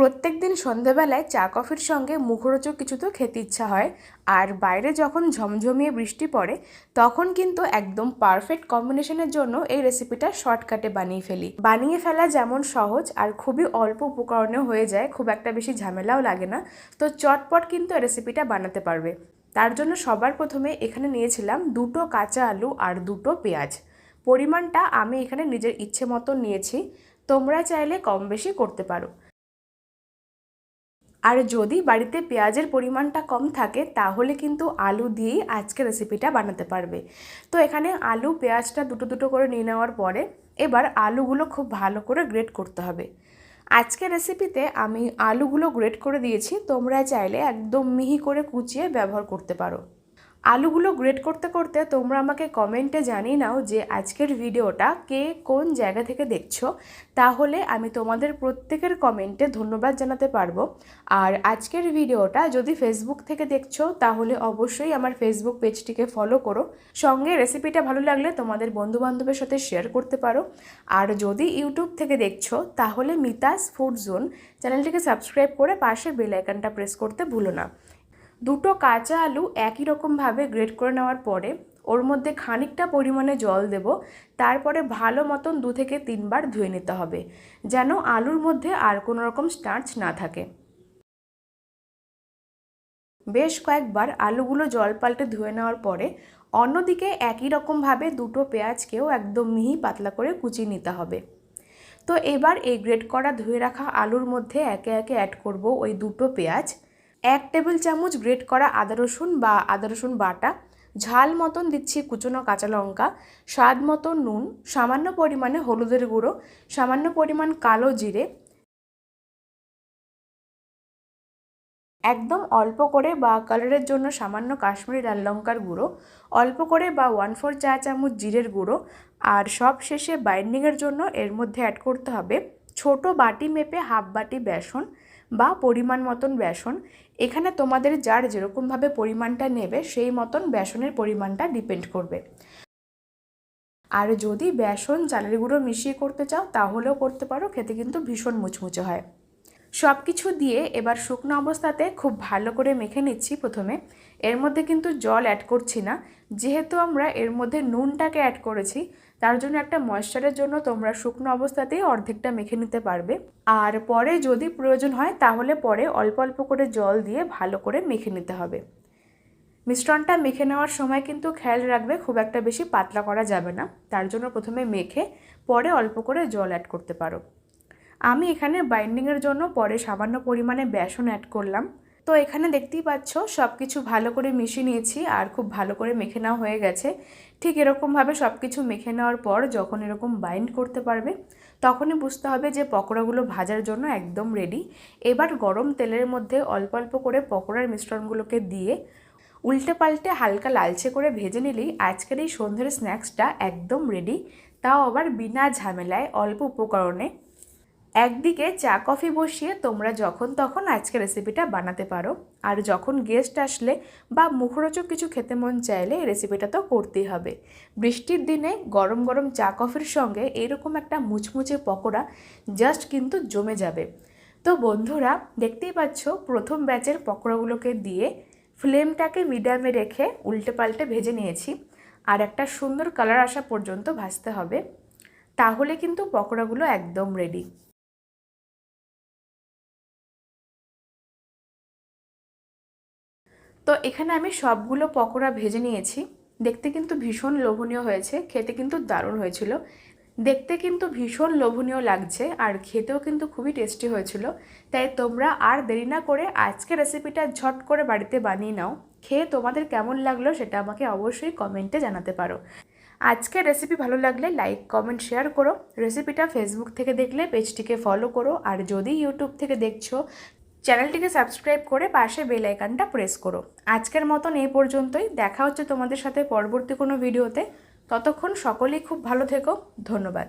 প্রত্যেক দিন সন্ধেবেলায় চা, কফির সঙ্গে মুখরোচক কিছু তো খেতে ইচ্ছা হয়। আর বাইরে যখন ঝমঝমিয়ে বৃষ্টি পড়ে, তখন কিন্তু একদম পারফেক্ট কম্বিনেশনের জন্য এই রেসিপিটা শর্টকাটে বানিয়ে ফেলি। বানিয়ে ফেলা যেমন সহজ আর খুবই অল্প উপকরণে হয়ে যায়, খুব একটা বেশি ঝামেলাও লাগে না। তো চটপট কিন্তু রেসিপিটা বানাতে পারবে। তার জন্য সবার প্রথমে এখানে নিয়েছিলাম দুটো কাঁচা আলু আর দুটো পেঁয়াজ। পরিমাণটা আমি এখানে নিজের ইচ্ছে মতো নিয়েছি। তোমরা চাইলে কম বেশি করতে পারো। আর যদি বাড়িতে পেঁয়াজের পরিমাণটা কম থাকে, তাহলে কিন্তু আলু দিয়েই আজকে রেসিপিটা বানাতে পারবে। তো এখানে আলু, পেঁয়াজটা দুটো দুটো করে নিয়ে নেওয়ার পরে এবার আলুগুলো খুব ভালো করে গ্রেট করতে হবে। আজকে রেসিপিতে আমি আলুগুলো গ্রেট করে দিয়েছি, তোমরা চাইলে একদম মিহি করে কুচিয়ে ব্যবহার করতে পারো। আলুগুলো গ্রেট করতে করতে তোমরা আমাকে কমেন্টে জানিয়ে নাও যে আজকের ভিডিওটা কে কোন জায়গা থেকে দেখছ। তাহলে আমি তোমাদের প্রত্যেকের কমেন্টে ধন্যবাদ জানাতে পারব। আর আজকের ভিডিওটা যদি ফেসবুক থেকে দেখছ, তাহলে অবশ্যই আমার ফেসবুক পেজটিকে ফলো করো। সঙ্গে রেসিপিটা ভালো লাগলে তোমাদের বন্ধুবান্ধবের সাথে শেয়ার করতে পারো। আর যদি ইউটিউব থেকে দেখছ, তাহলে মিতাস ফুড জোন চ্যানেলটিকে সাবস্ক্রাইব করে পাশে বেল আইকনটা প্রেস করতে ভুলো না। দুটো কাঁচা আলু একই রকমভাবে গ্রেট করে নেওয়ার পরে ওর মধ্যে খানিকটা পরিমাণে জল দেব, তারপরে ভালো মতন দু থেকে তিনবার ধুয়ে নিতে হবে, যেন আলুর মধ্যে আর কোনো রকম স্টার্চ না থাকে। বেশ কয়েকবার আলুগুলো জল পাল্টে ধুয়ে নেওয়ার পরে অন্যদিকে একই রকমভাবে দুটো পেঁয়াজকেও একদম মিহি পাতলা করে কুচিয়ে নিতে হবে। তো এবার এই গ্রেট করা ধুয়ে রাখা আলুর মধ্যে একে একে অ্যাড করব ওই দুটো পেঁয়াজ। এক টেবিল চামচ গ্রেট করা আদা রসুন বা আদা রসুন বাটা, ঝাল মতন দিচ্ছি কুচনো কাঁচা লঙ্কা, স্বাদ মতন নুন, সামান্য পরিমাণে হলুদের গুঁড়ো, সামান্য পরিমাণ কালো জিরে। একদম অল্প করে বা কালারের জন্য সামান্য কাশ্মীরি লাল লঙ্কার গুঁড়ো, অল্প করে বা ওয়ান ফোর চা চামচ জিরের গুঁড়ো আর সব শেষে বাইন্ডিংয়ের জন্য এর মধ্যে অ্যাড করতে হবে ছোট বাটি মেপে হাফ বাটি বেসন বা পরিমাণ মতন বেসন, এখানে তোমাদের যার যেরকমভাবে পরিমাণটা নেবে, সেই মতন বেসনের পরিমাণটা ডিপেন্ড করবে। আর যদি বেসন চালের গুঁড়ো মিশিয়ে করতে চাও, তাহলেও করতে পারো, খেতে কিন্তু ভীষণ মুচমুচে হয়। সব কিছু দিয়ে এবার শুকনো অবস্থাতে খুব ভালো করে মেখে নিচ্ছি প্রথমে। এর মধ্যে কিন্তু জল অ্যাড করছি না। যেহেতু আমরা এর মধ্যে নুনটাকে অ্যাড করেছি, তার জন্য একটা ময়েশ্চারের জন্য তোমরা শুকনো অবস্থাতেই অর্ধেকটা মেখে নিতে পারবে। আর পরে যদি প্রয়োজন হয়, তাহলে পরে অল্প অল্প করে জল দিয়ে ভালো করে মেখে নিতে হবে। মিশ্রণটা মেখে নেওয়ার সময় কিন্তু খেয়াল রাখবে, খুব একটা বেশি পাতলা করা যাবে না। তার জন্য প্রথমে মেখে পরে অল্প করে জল অ্যাড করতে পারো। আমি এখানে বাইন্ডিংয়ের জন্য পরে সামান্য পরিমাণে বেসন অ্যাড করলাম। তো এখানে দেখতেই পাচ্ছ সব কিছু ভালো করে মিশিয়ে নিয়েছি আর খুব ভালো করে মেখে নেওয়া হয়ে গেছে। ঠিক এরকমভাবে সব কিছু মেখে নেওয়ার পর যখন এরকম বাইন্ড করতে পারবে, তখনই বুঝতে হবে যে পকোড়াগুলো ভাজার জন্য একদম রেডি এবার গরম তেলের মধ্যে অল্প অল্প করে পকোড়ার মিশ্রণগুলোকে দিয়ে উল্টে পাল্টে হালকা লালচে করে ভেজে নিলেই আজকের এই সন্ধ্যের স্ন্যাক্সটা একদম রেডি তাও আবার বিনা ঝামেলায়, অল্প উপকরণে। একদিকে চা, কফি বসিয়ে তোমরা যখন তখন আজকে রেসিপিটা বানাতে পারো। আর যখন গেস্ট আসলে বা মুখরোচক কিছু খেতে মন চাইলে এই রেসিপিটা তো করতেই হবে। বৃষ্টির দিনে গরম গরম চা, কফির সঙ্গে এরকম একটা মুচমুচে পকোড়া জাস্ট কিন্তু জমে যাবে। তো বন্ধুরা, দেখতেই পাচ্ছ প্রথম ব্যাচের পকোড়াগুলোকে দিয়ে ফ্লেমটাকে মিডিয়ামে রেখে উল্টে পাল্টে ভেজে নিয়েছি। আর একটা সুন্দর কালার আসা পর্যন্ত ভাজতে হবে। তাহলে কিন্তু পকোড়াগুলো একদম রেডি তো এখানে আমি সবগুলো পকোড়া ভেজে নিয়েছি। দেখতে কিন্তু ভীষণ লোভনীয় হয়েছে, খেতে কিন্তু দারুণ হয়েছিল। দেখতে কিন্তু ভীষণ লোভনীয় লাগছে আর খেতেও কিন্তু খুবই টেস্টি হয়েছিল। তাই তোমরা আর দেরি না করে আজকে রেসিপিটা ঝট করে বাড়িতে বানিয়ে নাও। খেয়ে তোমাদের কেমন লাগল সেটা আমাকে অবশ্যই কমেন্টে জানাতে পারো। আজকের রেসিপি ভালো লাগলে লাইক, কমেন্ট, শেয়ার করো। রেসিপিটা ফেসবুক থেকে দেখলে পেজটিকে ফলো করো। আর যদি ইউটিউব থেকে দেখছ চ্যানেলটিকে সাবস্ক্রাইব করে পাশে বেল আইকনটা প্রেস করো। আজকের মতন এই পর্যন্তই। দেখা হচ্ছে তোমাদের সাথে পরবর্তী কোনো ভিডিওতে। ততক্ষণ সকলেই খুব ভালো থেকো। ধন্যবাদ।